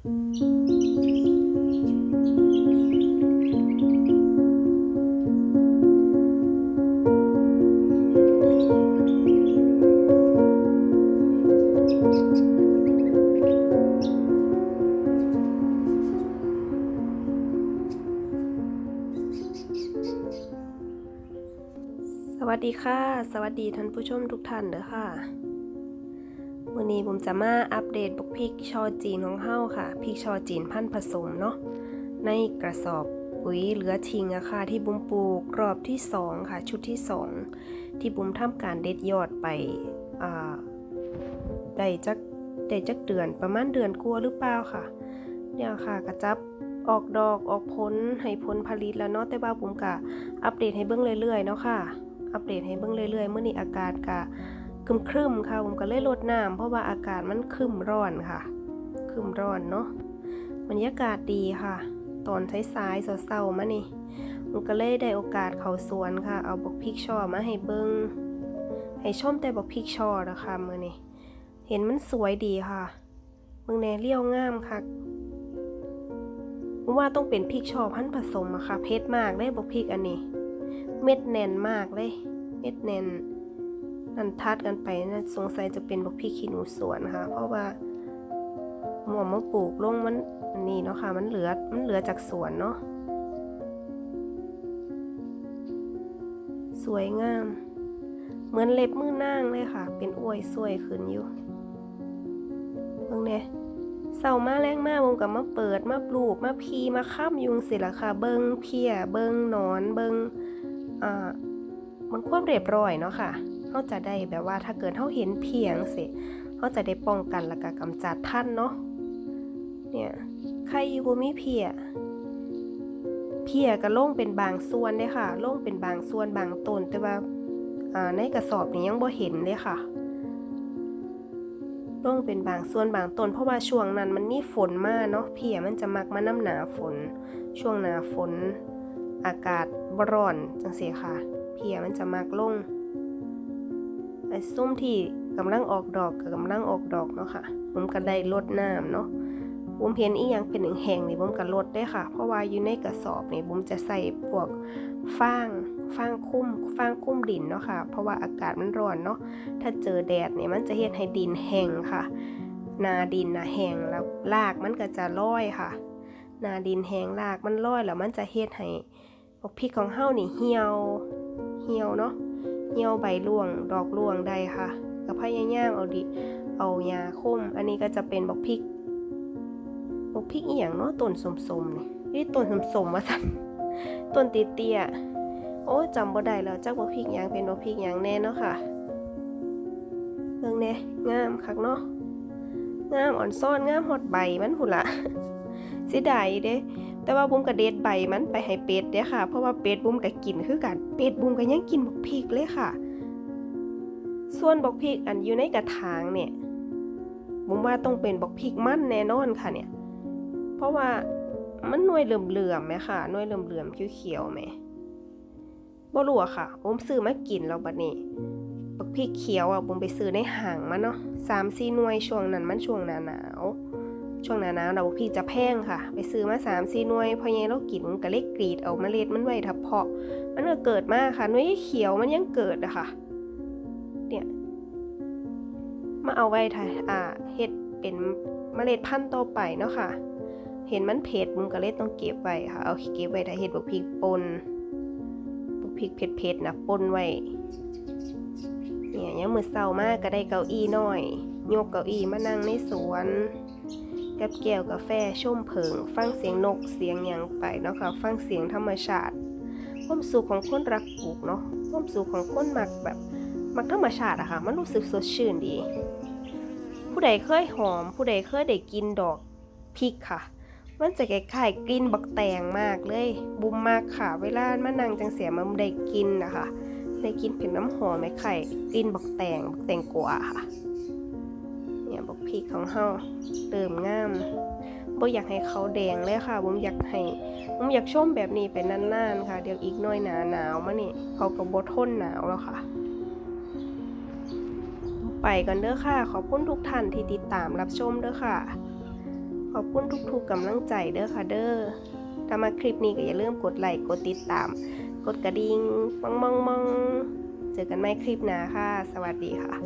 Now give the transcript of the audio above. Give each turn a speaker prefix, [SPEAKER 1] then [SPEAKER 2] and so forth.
[SPEAKER 1] สวัสดีค่ะ สวัสดีท่านผู้ชมทุกท่านเด้อค่ะ วันนี้ผมจะมาอัปเดตบุกพริกชอจีนของเฮาค่ะพริกชอจีนพันผสมเนาะในกระสอบปุ๋ยเหลือทิ้งอะค่ะที่บุมปลูกรอบที่สองค่ะ ชุดที่สองที่บุมทำการเด็ดยอดไปได้จักได้จักเดือนประมาณเดือนกลัวหรือเปล่าค่ะเนี่ยค่ะกระจับออกดอกออกผลให้ผลผลิตแล้วเนาะแต่ว่าผมกะอัปเดตให้เบิ่งเรื่อยๆเนาะค่ะ อัปเดตให้เบิ่งเรื่อยๆเมื่อนี้อากาศกะ ครึมๆค่ะ ผมก็เลยลดน้ำเพราะว่าอากาศมันครึมร้อนค่ะครึมร้อนเนาะบรรยากาศดีค่ะ ตอนสายๆเศร้าๆมานี่ผมก็เลยได้โอกาสเขาสวนค่ะ เอาบอกพริกช่อมาให้เบิ่งให้ชมแต่บอกพริกช่อนะคะมือนี้เห็นมันสวยดีค่ะเบิ่งแนเลี้ยวงามค่ะว่าต้องเป็นพริกชอพันผสมอะค่ะเพชรมากเลยบอกพริกอันนี้ เม็ดแน่นมากเลย เม็ดแน่น นันทัดกันไปนะสงสัยจะเป็นบอกพริกขี้หนูสวนค่ะ เพราะว่าหมวมมาปลูกลงมันนนี้เนาะค่ะ มันเหลือมันเหลือจากสวนเนาะสวยงาม เหมือนเล็บมือนางเลยค่ะ เป็นอวยสวยขึ้นอยู่เบิ่งเนี่ยเสามาแรงมากวงกับมาเปิดมาปลูกมาพีมาค้ำยุงสิละค่ะ เบิงเพียเบิงนอนเบิงอ่ามันควบเรียบร้อยเนาะค่ะ เขาจะได้แบบว่าถ้าเกิดเขาเห็นเพียงสิเขาจะได้ป้องกันและก็กำจัดท่านเนาะเนี่ยใครอยู่บ่มีเพียเพียก็ล่งเป็นบางส่วนเลยค่ะล่งเป็นบางส่วนบางต้นแต่ว่าอ่าในกระสอบนี้ยังบ่เห็นเลยค่ะลงเป็นบางส่วนบางตนเพราะว่าช่วงนั้นมันมีฝนมากเนาะเพียมันจะมักมาน้ำหนาฝน ช่วงหนาฝน อากาศบร้อนจังสีค่ะ เพียมันจะมักลง ไอ้ส้มที่กำลังออกดอกกับกำลังออกดอกเนาะค่ะผมก็ได้ลดน้ำเนาะผมเห็นอีหยังเป็นแห้งนี่ผมก็ลดได้ค่ะ เพราะว่าอยู่ในกระสอบนี่ผมจะใส่พวกฟางฟางคุ้มฟางคุ้มดินเนาะค่ะ เพราะว่าอากาศมันร้อนเนาะถ้าเจอแดดเนี่ยมันจะเฮ็ดให้ดินแห้งค่ะ นาดินนะแห้งแล้วรากมันก็จะลอยค่ะ นาดินแห้งรากมันลอยแล้วมันจะเฮ็ดให้พวกพริกของเฮานี่เหี่ยวเหี่ยวเนาะ เหี่ยวใบร่วง ดอกร่วงได้ค่ะก็พยายามเอาดิเอายาคุมอันนี้ก็จะเป็นบักพริกบักพริกอีหยังเนาะต้นสมๆนี่นี่ต้นสมๆว่าซั่นต้นเตี้ยโอ้จำบ่ได้แล้วจักบักพริกหยังเป็นบักพริกหยังแน่เนาะค่ะเบิ่งแน่งามคักเนาะงามอ่อนซ่อนงามฮอดใบมันหุ่นละเสิดายเด้ แต่ว่าบุ้มก็เด็ดใบมันไปให้เป็ดเด้ค่ะ เพราะว่าเป็ดบุ้มก็กินคือกัน เป็ดบุ้มก็ยังกินบักพริกเลยค่ะ ส่วนบักพริกอันอยู่ในกระถางเนี่ยบุ้มว่าต้องเป็นบักพริกมันแน่นอนค่ะเนี่ย เพราะว่ามันหน่วยเหลื่อมๆไหมค่ะหน่วยเหลื่อมๆเขียวๆไหมบ่รู้อะค่ะบุ้มซื้อมากินแล้วบัดนี้บักพริกเขียวอะผมไปซื้อในห้างมาเนาะสามสี่หน่วยช่วงนั้นมันช่วงหนาหนาว ช่วงหนาหนาวเราบักพริกจะแพงค่ะ ไปซื้อมาสามสี่หน่วยพอยังเรากินมันก็เล็กกรีดเอาเมล็ดมันไว้ทับเพาะ มันก็เกิดมากค่ะหน่วยเขียวมันยังเกิดอะค่ะ เนี่ย มาเอาไว้ถ่ายอ่าเฮ็ดเป็นเมล็ดพันธุ์ต่อไปเนาะค่ะ เห็นมันเผ็ดมันก็เลยต้องเก็บไว้ค่ะ เอาเก็บไว้ถ้าเฮ็ดบักพริกปนบักพริกเผ็ดๆนะปนไว้เนี่ยยังมือเศร้ามากก็ได้เก้าอี้น้อย โยกเก้าอี้มานั่งในสวน กับแก้วกาแฟชมเพิง ฟังเสียงนกเสียงหยังไปเนาะค่ะฟังเสียงธรรมชาติความสุขของคนรักปลูกเนาะความสุขของคนมักแบบมักธรรมชาติอะค่ะ มันรู้สึกสดชื่นดี ผู้ใดเคยหอม ผู้ใดเคยได้กินดอกพริกค่ะ มันจะคล้ายๆกลิ่นบักแตงมากเลย บุมมากค่ะ เวลามานั่งจังเสียมันได้กินนะคะได้กินเป็นน้ำหอมไหมไข่กินบักแตงบักแตงกวาค่ะ พริกของเฮาเติมงามบ่อยากให้เขาแดงเลยค่ะผมอยากให้ผมอยากชมแบบนี้ไปนานๆค่ะ เดี๋ยวอีกน้อยหนาหนาวมานี่เขาก็บ่ทนหนาวแล้วค่ะ ไปกันเด้อค่ะ ขอบคุณทุกท่านที่ติดตามรับชมเด้อค่ะ ขอบคุณทุกๆกำลังใจเด้อค่ะเด้อถ้ามาคลิปนี้ก็อย่าลืมกดไลค์กดติดตาม กดกระดิ่งมองมองมองเจอกันใหม่คลิปหน้าค่ะ สวัสดีค่ะ